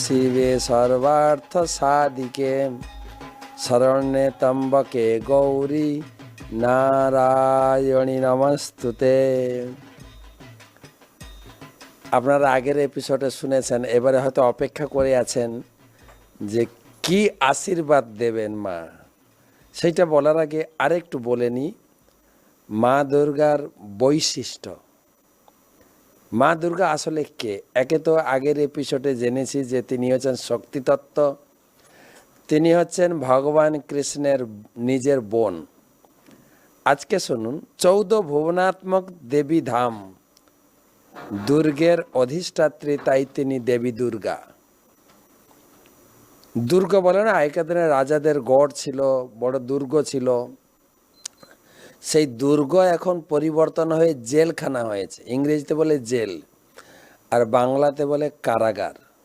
শিবে সর্বার্থ সাদিকে শরণ্যে তম্বকে গৌরী নারায়ণী নমস্তুতে। আপনারা আগের এপিসোডে শুনেছেন, এবারে হয়তো অপেক্ষা করে আছেন যে কি আশীর্বাদ দেবেন মা? সেইটা বলার আগে আরেকটু বলে নিই, মা দুর্গার বৈশিষ্ট্য। মা দুর্গা আসলে কে? একে তো আগের এপিসোডে জেনেছি যে তিনি হচ্ছেন শক্তিতত্ত্ব। তিনি হচ্ছেন ভগবান কৃষ্ণের নিজের বোন। আজকে শুনুন, চৌদ্দ ভুবনাত্মক দেবী ধাম। দুর্গের অধিষ্ঠাত্রী তাই তিনি দেবী দুর্গা। দুর্গ বলে না, আগেকার দিনে রাজাদের গড় ছিল, বড় দুর্গ ছিল। সেই দুর্গ এখন পরিবর্তন হয়ে জেলখানা হয়েছে। ইংরেজিতে বলে জেল আর বাংলাতে বলে কারাগার।